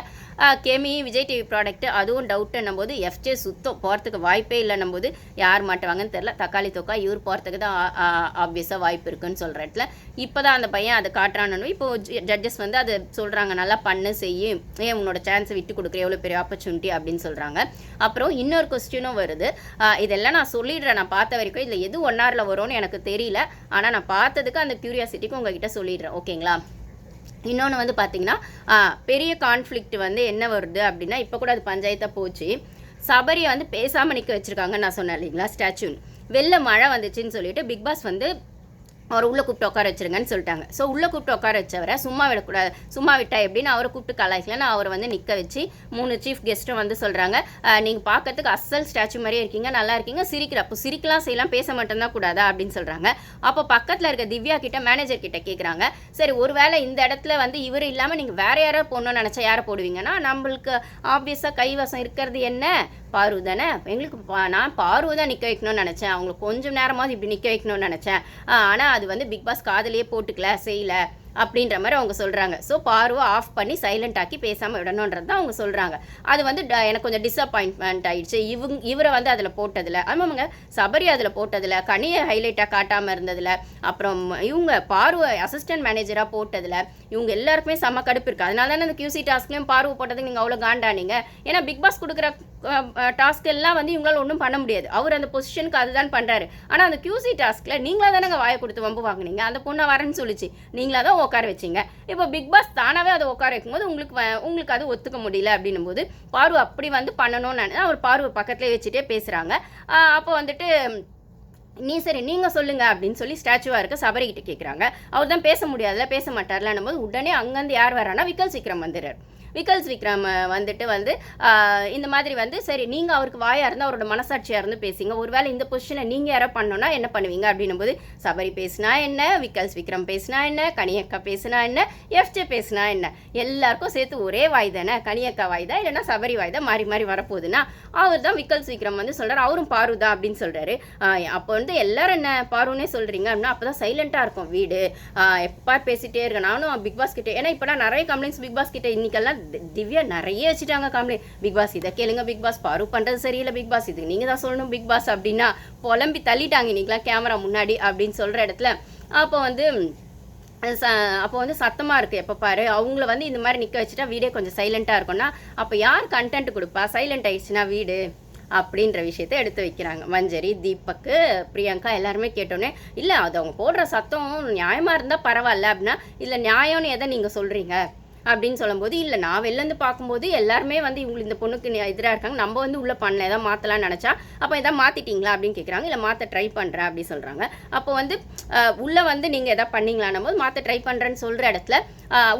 கேமி விஜய் டிவி ப்ராடக்ட் அதுவும் டவுட்டுன்னும் போது எஃப்ஜே சுத்தம் போகிறதுக்கு வாய்ப்பே இல்லைன்னும் போது யார் மாட்டுவாங்கன்னு தெரில தக்காளி தொக்கா இவர் போகிறதுக்கு தான் ஆப்வியஸாக வாய்ப்பு இருக்குன்னு சொல்கிற இடத்துல. இப்போ தான் அந்த பையன் அதை காட்டுறான்னு இப்போ ஜட்ஜஸ் வந்து அதை சொல்கிறாங்க நல்லா பண்ணு செய்யும் ஏன் உன்னோட சான்ஸை விட்டு கொடுக்குற? எவ்வளோ பெரிய ஆப்பர்ச்சுனிட்டி அப்படின்னு சொல்கிறாங்க அப்புறம் இன்னொரு கொஸ்டினும் வருது. இதெல்லாம் நான் சொல்லிடுறேன். நான் பார்த்த வரைக்கும் இதில் எது ஒன்றா ஹவரில் வரும்னு எனக்கு தெரியல. ஆனால் நான் பார்த்ததுக்கு அந்த க்யூரியாசிட்டிக்கு உங்ககிட்ட சொல்லிடுறேன். ஓகேங்களா? இன்னொன்று வந்து பார்த்தீங்கன்னா பெரிய கான்ஃப்ளிக்ட் வந்து என்ன வருது அப்படின்னா இப்போ கூட அது பஞ்சாயத்தாக போச்சு. சபரியை வந்து பேசாமல் நிற்க வச்சுருக்காங்கன்னு நான் சொன்னேன் இல்லைங்களா ஸ்டாச்சு வெளில மழை வந்துச்சுன்னு சொல்லிட்டு பிக் பாஸ் வந்து அவர் உள்ளே கூப்பிட்டு உட்கார வச்சிருங்கன்னு சொல்லிட்டாங்க. ஸோ உள்ளே கூப்பிட்டு உட்கார வச்சவரை சும்மா விடக்கூடாது சும்மா விட்டா எப்படின்னு அவரை கூப்பிட்டு கலாய்க்கலன்னு அவரை வந்து நிற்க வச்சு மூணு சீஃப் கெஸ்ட்டும் வந்து சொல்கிறாங்க நீங்கள் பார்க்கறதுக்கு அசல் ஸ்டாச்சு மாதிரியே இருக்கீங்க நல்லா இருக்கீங்க சிரிக்கிற அப்போ சிரிக்கலாம் செய்யலாம் பேச மட்டும்தான் கூடாதா அப்படின்னு சொல்கிறாங்க அப்போ பக்கத்தில் இருக்க திவ்யா கிட்ட மேனேஜர் கிட்ட கேட்குறாங்க சரி ஒருவேளை இந்த இடத்துல வந்து இவர் இல்லாமல் நீங்கள் வேற யாரோ போடணும்னு நினச்சா யாரை போடுவீங்கன்னா நம்மளுக்கு ஆப்வியஸாக கைவசம் இருக்கிறது என்ன? பாரு தானே எங்களுக்கு நான் பார்வை தான் நிற்க வைக்கணும்னு நினச்சேன். அவங்களுக்கு கொஞ்சம் நேரமாவது இப்படி நிற்க வைக்கணும்னு நினச்சேன். ஆனால் அது வந்து பிக் பாஸ் காதுலயே போட்டுக்கல செய்யல. அப்படின்ற மாதிரி அவங்க சொல்கிறாங்க ஸோ பார்வை ஆஃப் பண்ணி சைலண்ட் ஆக்கி பேசாமல் விடணுன்றது தான் அவங்க சொல்கிறாங்க அது வந்து ட- எனக்கு கொஞ்சம் டிஸப்பாயின்ட்மெண்ட் ஆயிடுச்சு. இவங்க இவரை வந்து அதில் போட்டதில் ஆமாங்க. சபரி அதில் போட்டதில் கனியை ஹைலைட்டாக காட்டாமல் இருந்ததில் அப்புறம் இவங்க பார்வை அசிஸ்டன்ட் மேனேஜராக போட்டதில் இவங்க எல்லாருக்குமே செம்ம கடுப்பு இருக்குது அதனால தானே அந்த கியூசி டாஸ்க்லேயும் பார்வை போட்டதுக்கு நீங்கள் அவ்வளோ காண்டானீங்க. ஏன்னா பிக் பாஸ் கொடுக்குற டாஸ்க் எல்லாம் வந்து இவங்களால ஒன்றும் பண்ண முடியாது. அவர் அந்த பொசிஷனுக்கு அதுதான் பண்ணுறாரு ஆனால் அந்த கியூசி டாஸ்க்கில் நீங்களா தானே வாயை கொடுத்து வம்பு வாங்குனீங்க? அந்த பொண்ணை வரேன்னு சொல்லிச்சு. நீங்களா தான் உட்கார வச்சீங்க. இப்போ பிக் பாஸ் தானாகவே அதை உட்கார வைக்கும்போது உங்களுக்கு வ- உங்களுக்கு அது ஒத்துக்க முடியல அப்படின்னும் போது பார்வை அப்படி வந்து பண்ணணும்னு நினைச்சா அவர் பார்வை பக்கத்துலேயே வச்சுட்டே பேசுகிறாங்க அப்போ வந்துட்டு நீ சரி நீங்கள் சொல்லுங்க அப்படின்னு சொல்லி ஸ்டாச்சுவாக இருக்க சபரிக்கிட்ட கேட்குறாங்க அவர் தான் பேச முடியாதுல பேச மாட்டார்லன்னும் போது உடனே அங்கேருந்து யார் வரானா விக்கல் சீக்கிரம் வந்துடுறார். விக்கல்ஸ் விக்ரம் வந்துட்டு வந்து இந்த மாதிரி வந்து சரி நீங்கள் அவருக்கு வாயாக இருந்தால் அவரோட மனசாட்சியாக இருந்து பேசுங்க. ஒருவேளை இந்த பொசிஷனை நீங்கள் யாரோ பண்ணோன்னா என்ன பண்ணுவீங்க அப்படின்னும் போது சபரி பேசினா என்ன விக்கல்ஸ் விக்ரம் பேசினா என்ன கனியக்கா பேசினா என்ன எஃப்ஜே பேசினா என்ன? எல்லாருக்கும் சேர்த்து ஒரே வாய் தானே? கனியக்கா வாய் தான் இல்லைன்னா சபரி வாய் தான் மாறி மாறி வரப்போகுதுன்னா அவர் தான் விக்கல்ஸ் விக்ரம் வந்து சொல்கிறார் அவரும் பாரு தான் அப்படின்னு சொல்கிறாரு அப்போ வந்து எல்லாரும் என்ன பாருன்னே சொல்கிறீங்க அப்படின்னா அப்போ தான் சைலண்ட்டாக இருக்கும். வீடு எப்பா பேசிட்டே இருக்கேன் நானும் பிக் பாஸ் கிட்டே ஏன்னா இப்போ நிறைய கம்ப்ளைண்ட்ஸ் பிக் பாஸ் கிட்டே இன்னைக்கெல்லாம் திவ்யா நிறைய வச்சுட்டாங்க கம்ப்ளைண்ட் பிக் பாஸ் இதை கேளுங்க பிக் பாஸ் பாரு பண்ணுறது சரியில்லை பிக் பாஸ். இதுக்கு நீங்கள் தான் சொல்லணும் பிக் பாஸ் அப்படின்னா புலம்பி தள்ளிட்டாங்க இன்றைக்கெலாம் கேமரா முன்னாடி அப்படின்னு சொல்கிற இடத்துல. அப்போ வந்து ச அப்போ வந்து சத்தமாக இருக்குது எப்போ பாரு அவங்கள வந்து இந்த மாதிரி நிற்க வச்சுட்டா வீடே கொஞ்சம் சைலண்ட்டாக இருக்கும்னா அப்போ யார் கண்டென்ட் கொடுப்பா? சைலண்ட் ஆயிடுச்சுன்னா வீடு அப்படின்ற விஷயத்த எடுத்து வைக்கிறாங்க. மஞ்சரி தீபக்கு பிரியங்கா எல்லாருமே கேட்டோன்னே இல்லை அது அவங்க போடுற சத்தம் நியாயமாக இருந்தால் பரவாயில்ல அப்படின்னா இல்லை நியாயம்னு எதை நீங்கள் சொல்கிறீங்க அப்படின்னு சொல்லும்போது இல்லை நான் வெளிலேருந்து பார்க்கும்போது எல்லாருமே வந்து இவங்களுக்கு இந்த பொண்ணுக்கு எதிராக இருக்காங்க. நம்ம வந்து உள்ளே பண்ணல ஏதாவது மாற்றலாம்னு நினச்சா அப்போ எதாவது மாற்றிட்டீங்களா அப்படின்னு கேட்குறாங்க இல்லை மாற்ற ட்ரை பண்ணுறேன் அப்படின்னு சொல்கிறாங்க அப்போ வந்து உள்ளே வந்து நீங்கள் எதாவது பண்ணீங்களான்னும் போது மாற்ற ட்ரை பண்ணுறேன்னு சொல்கிற இடத்துல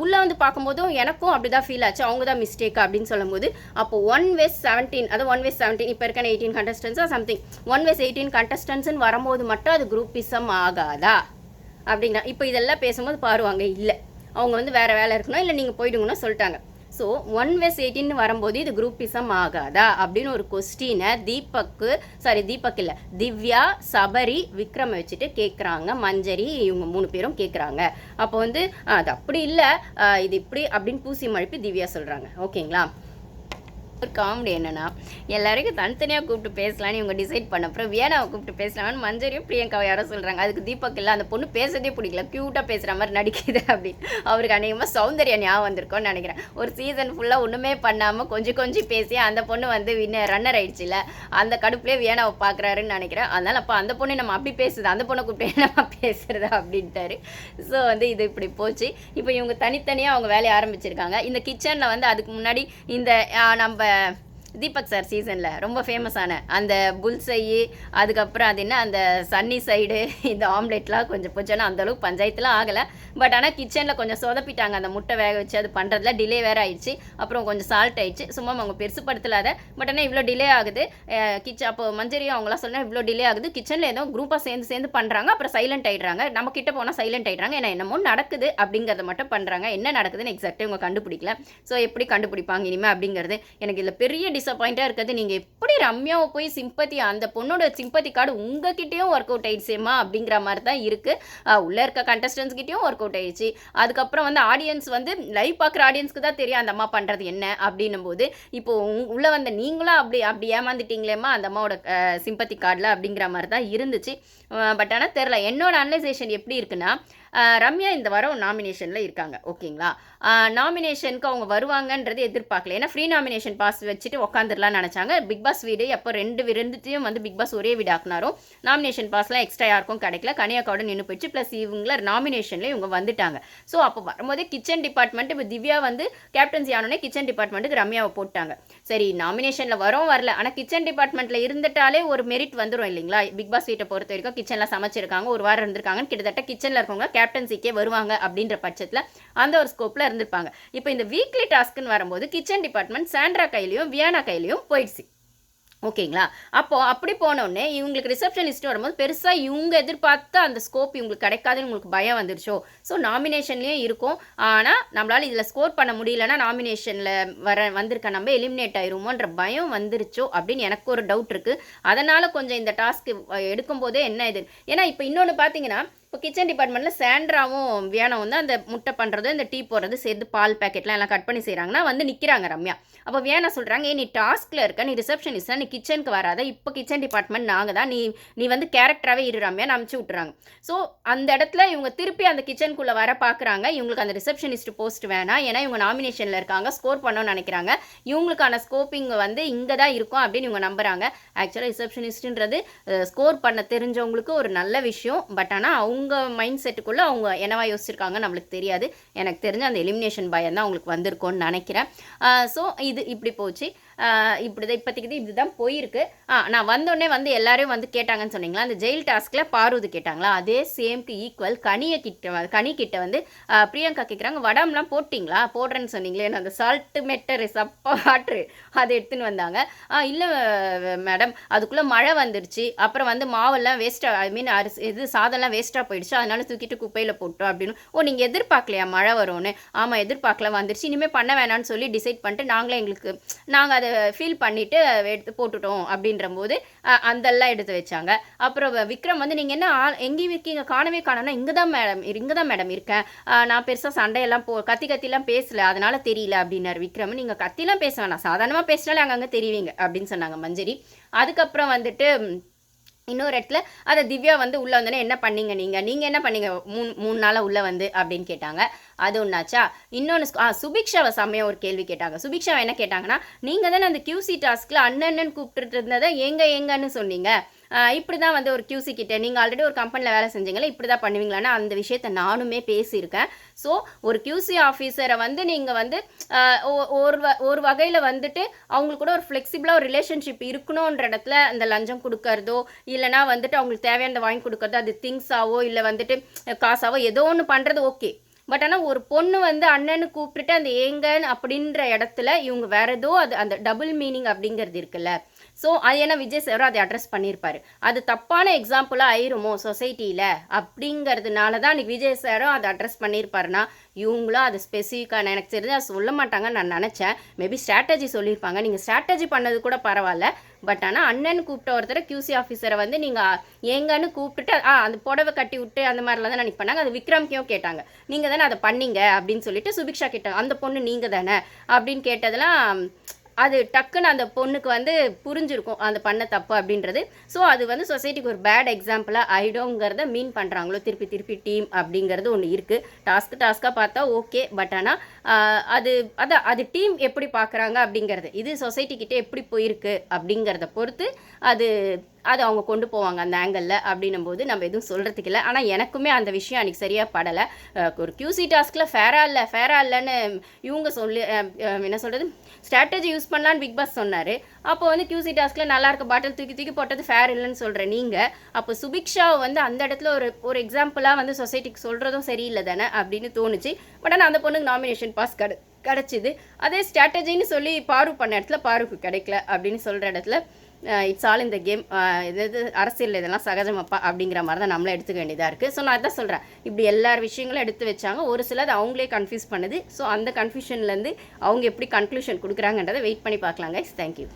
உள்ளே வந்து பார்க்கும்போதும் எனக்கும் அப்படி தான் ஃபீல் ஆச்சு. அவங்க தான் மிஸ்டேக் அப்படின்னு சொல்லும்போது அப்போ ஒன் வேஸ் செவன்டீன் அது ஒன் வேஸ் செவன்டீன் இப்போ இருக்க எயிட்டீன் கண்டஸ்டன்ஸாக சம்திங் ஒன் வேஸ் எயிட்டீன் கண்டஸ்டன்ஸ்னு வரும்போது மட்டும் அது குரூப்பிசம் ஆகாதா? அப்படின்னா இப்போ இதெல்லாம் பேசும்போது பாருவாங்க இல்லை. அவங்க வந்து வேறு வேலை இருக்கணும் இல்லை நீங்கள் போயிடுங்கன்னு சொல்லிட்டாங்க. ஸோ ஒன் வெஸ் எயிட்டின்னு வரும்போது இது குரூப்பிசம் ஆகாதா? அப்படின்னு ஒரு கொஸ்டினை தீபக்கு சாரி தீபக் இல்லை திவ்யா சபரி விக்ரம் வச்சுட்டு கேட்குறாங்க மஞ்சரி இவங்க மூணு பேரும் கேட்குறாங்க அப்போ வந்து அது அப்படி இல்லை. இது இப்படி அப்படின்னு பூசி மழுப்பி திவ்யா சொல்கிறாங்க ஓகேங்களா? ஒரு காமெடி என்னன்னா எல்லாரையும் தனித்தனியாக கூப்பிட்டு பேசலான்னு இவங்க டிசைட் பண்ண அப்புறம் வேணாவை கூப்பிட்டு பேசலாம்னு மஞ்சரியும் பிரியங்காவை யாரோ சொல்கிறாங்க அதுக்கு தீபக் இல்லை அந்த பொண்ணு பேசுறதே பிடிக்கல. க்யூட்டாக பேசுகிற மாதிரி நடிக்குது அப்படின்னு. அவருக்கு அநேகமாக சௌந்தர்யா ஞாபகம் வந்திருக்கோன்னு நினைக்கிறேன். ஒரு சீசன் ஃபுல்லாக ஒன்றுமே பண்ணாமல் கொஞ்சம் கொஞ்சம் பேசி அந்த பொண்ணு வந்து வின்ன ரன்னர் ஆயிடுச்சுல அந்த கடுப்புலேயே வேணாவை பார்க்குறாருன்னு நினைக்கிறேன். அதனால் அப்போ அந்த பொண்ணு நம்ம அப்படி பேசுது அந்த பொண்ணை கூப்பிட்டு நம்ம பேசுறது அப்படின்ட்டாரு. ஸோ வந்து இது இப்படி போச்சு. இப்போ இவங்க தனித்தனியாக அவங்க வேலையை ஆரம்பிச்சிருக்காங்க. இந்த கிச்சனில் வந்து அதுக்கு முன்னாடி இந்த நம்ம நம்ம தீபக் சார் சீசனில் ரொம்ப ஃபேமஸான அந்த புல்சை அதுக்கப்புறம் அது என்ன அந்த சன்னி சைடு இந்த ஆம்லெட்லாம் கொஞ்சம் கொஞ்சம் அந்தளவுக்கு பஞ்சாயத்துலாம் ஆகலை. பட் ஆனால் கிச்சனில் கொஞ்சம் சொதப்பிட்டாங்க. அந்த முட்டை வேக வச்சு அது பண்ணுறதுல டிலே வேறு ஆயிடுச்சு. அப்புறம் கொஞ்சம் சால்ட் ஆயிடுச்சு. சும்மா அவங்க பெருசுப்படுத்தலாத. பட் ஆனால் இவ்வளோ டிலே ஆகுது. கிச்சன் அப்போ மஞ்சரி அவங்களாம் சொன்னால் இவ்வளோ டிலே ஆகுது. கிச்சனில் ஏதோ குரூப்பாக சேர்ந்து சேர்ந்து பண்ணுறாங்க அப்புறம் சைலண்ட் ஆகிடுறாங்க நம்ம கிட்ட போனால் சைலண்ட் ஆகிடுறாங்க ஏன்னா என்னமோ நடக்குது அப்படிங்கிறத மட்டும் பண்ணுறாங்க என்ன நடக்குதுன்னு எக்ஸாக்டாக இவங்க கண்டுபிடிக்கல. ஸோ எப்படி கண்டுபிடிப்பாங்க இனிமேல் அப்படிங்கிறது எனக்கு இதில் பெரிய டிசப்பாயிண்ட்டாக இருக்கிறது. நீங்கள் எப்படி ரம்யாவை போய் சிம்பத்தி அந்த பொண்ணோட சிம்பத்தி கார்டு உங்ககிட்டயும் ஒர்க் அவுட் ஆயிடுச்சேம்மா அப்படிங்கிற மாதிரி தான் இருக்குது உள்ளே இருக்க கண்டஸ்டன்ஸ்கிட்டையும் ஒர்க் அவுட் ஆயிடுச்சு. அதுக்கப்புறம் வந்து ஆடியன்ஸ் வந்து லைவ் பார்க்குற ஆடியன்ஸ்க்கு தான் தெரியும் அந்த அம்மா பண்ணுறது என்ன அப்படின்னும் போது இப்போ உங்- உள்ளே வந்த நீங்களும் அப்படி அப்படி ஏமாந்துட்டீங்களேம்மா அந்த அம்மாவோட சிம்பத்தி கார்டில் அப்படிங்கிற மாதிரி தான் இருந்துச்சு பட் ஆனால் தெரில என்னோட அனலைசேஷன் எப்படி இருக்குன்னா ரம்யா இந்த வாரம் நாமினேஷனில் இருக்காங்க. ஓகேங்களா? நாமினேஷனுக்கு அவங்க வருவாங்கன்றது எதிர்பார்க்கல. ஏன்னா ஃப்ரீ நாமினேஷன் பாஸ் வச்சுட்டு உட்காந்துடலாம்னு நினச்சாங்க. பிக் பாஸ் வீடு எப்போ ரெண்டு விருந்துத்தையும் வந்து பிக் பாஸ் ஒரே வீடு ஆக்குனாரோ நாமினேஷன் பாஸ்லாம் எக்ஸ்ட்ரா யாருக்கும் கிடைக்கல. கனியாக்காவோட நின்று போயிடுச்சு. ப்ளஸ் இவங்கள நாமினேஷனில் இவங்க வந்துட்டாங்க. ஸோ அப்போ வரும்போதே கிச்சன் டிபார்ட்மெண்ட் இப்போ திவ்யா வந்து கேப்டன்சி ஆனோடனே கிச்சன் டிபார்ட்மெண்ட்டுக்கு ரம்யாவை போட்டாங்க. சரி நாமினேஷனில் வரோம் வரல. ஆனால் கிச்சன் டிபார்ட்மெண்ட்டில் இருந்துட்டாலே ஒரு மெரிட் வந்துடும் இல்லைங்களா? பிக் பாஸ் வீட்டை பொறுத்த வரைக்கும் கிச்சனில் சமைச்சிருக்காங்க. ஒரு வாரம் இருந்திருக்காங்கன்னு கிட்டத்தட்ட கிச்சனில் இருக்கவங்க கேப்டன்சிக்கே வருவாங்க அப்படின்ற பட்சத்தில் அந்த ஒரு ஸ்கோப்பில் இருந்திருப்பாங்க. இப்போ இந்த வீக்லி டாஸ்க்குன்னு வரும்போது கிச்சன் டிபார்ட்மெண்ட் சாண்ட்ரா கையிலையும் வியானா கையிலையும் போயிடுச்சு. ஓகேங்களா? அப்போ அப்படி போனோடனே இவங்களுக்கு ரிசப்ஷனிஸ்ட் வரும்போது பெருசாக இவங்க எதிர்பார்த்த அந்த ஸ்கோப் இவங்களுக்கு கிடைக்காதுன்னு உங்களுக்கு பயம் வந்துருச்சோ? ஸோ நாமினேஷன்லேயும் இருக்கும். ஆனால் நம்மளால் இதில் ஸ்கோர் பண்ண முடியலன்னா நாமினேஷனில் வர வந்திருக்க நம்ம எலிமினேட் ஆயிருமோன்ற பயம் வந்துருச்சோ அப்படின்னு எனக்கு ஒரு டவுட் இருக்குது அதனால் கொஞ்சம் இந்த டாஸ்க்கு எடுக்கும்போதே என்ன இது? ஏன்னா இப்போ இன்னொன்று பார்த்தீங்கன்னா இப்போ கிச்சன் டிபார்ட்மெண்ட்டில் சாண்ட்ராவும் வியானம் வந்து அந்த முட்டை பண்ணுறது இந்த டீ போடுறது சேர்த்து பால் பேக்கெட்லாம் எல்லாம் கட் பண்ணி செய்கிறாங்கன்னா வந்து நிற்கிறாங்க ரம்யா. அப்போ வியானா சொல்கிறாங்க ஏ நீ டாஸ்கில் இருக்க நீ ரிசப்ஷனிஸ்டாக நீ கிச்சனுக்கு வராத. இப்போ கிச்சன் டிபார்ட்மெண்ட் நாங்கள் தான். நீ நீ வந்து கேரக்டராகவே இரு ரம்யா அமுச்சு விட்றாங்க ஸோ அந்த இடத்துல இவங்க திருப்பி அந்த கிச்சனுக்குள்ளே வர பார்க்குறாங்க இவங்களுக்கு அந்த ரிசப்ஷனிஸ்ட் போஸ்ட் வேணாம். ஏன்னா இவங்க நாமினேஷனில் இருக்காங்க ஸ்கோர் பண்ணணும்னு நினைக்கிறாங்க. இவங்களுக்கான ஸ்கோப்பிங் வந்து இங்கே தான் இருக்கும் அப்படின்னு இவங்க நம்புகிறாங்க ஆக்சுவலாக ரிசப்ஷனிஸ்ட்ன்றது ஸ்கோர் பண்ண தெரிஞ்சவங்களுக்கு ஒரு நல்ல விஷயம். பட் ஆனால் அவங்க மைண்ட் செட்டுக்குள்ளே அவங்க என்னவா யோசிச்சிருக்காங்க நம்மளுக்கு தெரியாது. எனக்கு தெரிஞ்ச அந்த எலிமினேஷன் பயம் தான் அவங்களுக்கு வந்திருக்கும்னு நினைக்கிறேன். ஸோ இது இப்படி போச்சு. இப்படி தான் இப்போதைக்கு இப்படி தான் போயிருக்கு. ஆ நான் வந்தோடனே வந்து எல்லாரும் வந்து கேட்டாங்கன்னு சொன்னீங்களா? அந்த ஜெயில் டாஸ்கில் பார்வதி கேட்டாங்களா? அதே சேம்க்கு ஈக்குவல் கனியை கிட்ட கனி கிட்ட வந்து பிரியங்கா கேட்குறாங்க வடம்லாம் போட்டிங்களா? போடுறேன்னு சொன்னீங்களே அந்த சால்ட்டு மெட்டர் சப்பா வாட்ரு அதை எடுத்துன்னு வந்தாங்க. ஆ இல்லை மேடம் அதுக்குள்ளே மழை வந்துடுச்சு அப்புறம் வந்து மாவெல்லாம் வேஸ்ட்டாக ஐ மீன் அரிசி இது சாதம்லாம் வேஸ்ட்டாக போயிடுச்சு. அதனால தூக்கிட்டு குப்பையில் போட்டோம் அப்படின்னு. ஓ நீங்கள் எதிர்பார்க்கலையா மழை வரும்னு? ஆமாம் எதிர்பார்க்கல வந்துருச்சு. இனிமேல் பண்ண வேணாம்னு சொல்லி டிசைட் பண்ணிட்டு நாங்களே எங்களுக்கு நாங்கள் அதை ஃபீல் பண்ணிவிட்டு எடுத்து போட்டுட்டோம் அப்படின்ற போது அந்தெல்லாம் எடுத்து வச்சாங்க. அப்புறம் விக்ரம் வந்து நீங்கள் என்ன ஆள் எங்கேயும் இருக்கீங்க காணவே காணோம்னா இங்கே தான் மேடம் இங்கே தான் மேடம் இருக்கேன். நான் பெருசாக சண்டையெல்லாம் போ கத்தி கத்திலாம் பேசல அதனால் தெரியல அப்படின்னாரு விக்ரம். நீங்கள் கத்திலாம் பேச வேணாம். சாதாரணமாக பேசினாலே அங்கங்கே தெரிவிங்க அப்படின்னு சொன்னாங்க மஞ்சரி. அதுக்கப்புறம் வந்துட்டு இன்னொரு இடத்துல அதை திவ்யா வந்து உள்ளே வந்தோடனே என்ன பண்ணீங்க நீங்கள் நீங்கள் என்ன பண்ணீங்க? மூணு மூணு நாளாக உள்ளே வந்து? அப்படின்னு கேட்டாங்க. அது ஒன்றாச்சா இன்னொன்று ஆ சுபிக்ஷாவை செம்மையாக ஒரு கேள்வி கேட்டாங்க. சுபிக்ஷாவை என்ன கேட்டாங்கன்னா நீங்கள் தானே அந்த கியூசி டாஸ்கில் அண்ணன்னு கூப்பிட்டுட்டு இருந்ததை எங்கே எங்கன்னு சொன்னீங்க? இப்படி தான் வந்து ஒரு கியூசி கிட்டே நீங்கள் ஆல்ரெடி ஒரு கம்பெனியில் வேலை செஞ்சீங்களே இப்படி தான் பண்ணுவீங்களான்னு அந்த விஷயத்த நானுமே பேசியிருக்கேன். ஸோ ஒரு கியூசி ஆஃபீஸரை வந்து நீங்கள் வந்து ஒ- ஒரு வ- ஒரு வகையில் வந்துட்டு அவங்களுக்கு கூட ஒரு ஃப்ளெக்சிபிளாக ஒரு ரிலேஷன்ஷிப் இருக்கணுன்ற இடத்துல அந்த லஞ்சம் கொடுக்கறதோ இல்லைனா வந்துட்டு அவங்களுக்கு தேவையானதை வாங்கி கொடுக்கறதோ அது திங்ஸாவோ இல்லை வந்துட்டு காசாவோ ஏதோ ஒன்று பண்ணுறது ஓகே பட் ஆனால் ஒரு பொண்ணு வந்து அண்ணன்னு கூப்பிட்டுட்டு அந்த ஏங்கன்னு அப்படின்ற இடத்துல இவங்க வேற ஏதோ அது அந்த டபுள் மீனிங் அப்படிங்கிறது இருக்குல்ல. ஸோ அது ஏன்னா விஜய் சார் அதை அட்ரஸ் பண்ணியிருப்பாரு. அது தப்பான எக்ஸாம்பிளாக ஆயிருமோ சொசைட்டியில் அப்படிங்கிறதுனால தான் அன்றைக்கி விஜய் சாரும் அதை அட்ரஸ் பண்ணியிருப்பாருன்னா இவங்களும் அது ஸ்பெசிஃபிக்காக எனக்கு தெரிஞ்சு அதை சொல்ல மாட்டாங்கன்னு நான் நினச்சேன். மேபி ஸ்ட்ராட்டஜி சொல்லியிருப்பாங்க. நீங்கள் ஸ்ட்ராட்டஜி பண்ணது கூட பரவாயில்ல. பட் ஆனால் அண்ணன் கூப்பிட்ட ஒருத்தர் கியூசி ஆஃபீஸரை வந்து நீங்கள் எங்கன்னு கூப்பிட்டுட்டு ஆ அந்த புடவை கட்டி விட்டு அந்த மாதிரிலாம் தான் நினைக்க பண்ணாங்க? அது விக்ரம்க்கையும் கேட்டாங்க. நீங்கள் தானே அதை பண்ணீங்க? அப்படின்னு சொல்லிட்டு சுபிக்ஷா கேட்டாங்க அந்த பொண்ணு நீங்கள் தானே? அப்படின்னு கேட்டதெல்லாம் அது டக்குன்னு அந்த பொண்ணுக்கு வந்து புரிஞ்சிருக்கும் அந்த பண்ண தப்பு அப்படின்றது. ஸோ அது வந்து சொசைட்டிக்கு ஒரு பேட் எக்ஸாம்பிளாக ஆகிடும்ங்கிறத மீன் பண்ணுறாங்களோ திருப்பி திருப்பி டீம் அப்படிங்கிறது ஒன்று இருக்குது டாஸ்க்கு டாஸ்க்காக பார்த்தா ஓகே பட் ஆனால் அது அதான் அது டீம் எப்படி பார்க்குறாங்க அப்படிங்கிறது இது சொசைட்டி எப்படி போயிருக்கு அப்படிங்கிறத பொறுத்து அது அது அவங்க கொண்டு போவாங்க அந்த ஆங்கிளில் அப்படின்னும் போது நம்ம எதுவும் சொல்கிறதுக்கு இல்லை. ஆனால் எனக்குமே அந்த விஷயம் அன்றைக்கி சரியாக படலை. ஒரு கியூசி டாஸ்கில் ஃபேராக இல்லை ஃபேராக இல்லைன்னு இவங்க சொல்லி என்ன சொல்கிறது ஸ்ட்ராட்டஜி யூஸ் பண்ணலான்னு பிக் பாஸ் சொன்னார். அப்போ வந்து கியூசி டாஸ்கில் நல்லா இருக்க பாட்டில் தூக்கி தூக்கி போட்டது ஃபேர் இல்லைன்னு சொல்கிறேன் நீங்கள் அப்போ சுபிக்ஷாவை வந்து அந்த இடத்துல ஒரு ஒரு எக்ஸாம்பிளாக வந்து சொசைட்டிக்கு சொல்கிறதும் சரியில்லை தானே அப்படின்னு தோணுச்சு. பட் ஆனால் அந்த பொண்ணுக்கு நாமினேஷன் பாஸ் கிட கிடச்சிது. அதே ஸ்ட்ராட்டஜின்னு சொல்லி பாரு பண்ண இடத்துல பாருக்கு கிடைக்கல அப்படின்னு சொல்கிற இடத்துல இட்ஸ் ஆல் இந்த கேம் இது இது அரசியல் இதெல்லாம் சகஜமாப்பா அப்படிங்கிற மாதிரி தான் நம்மளே எடுத்துக்க வேண்டியதாக இருக்குது ஸோ நான் அதான் சொல்கிறேன் இப்படி எல்லா விஷயங்களும் எடுத்து வச்சாங்க. ஒரு சிலது அவங்களே கன்ஃபியூஸ் பண்ணுது. ஸோ அந்த கன்ஃபியூஷன்லேருந்து அவங்க எப்படி கன்க்ளூஷன் கொடுக்குறாங்கன்றதை வெயிட் பண்ணி பார்க்கலாங்க தேங்க்யூ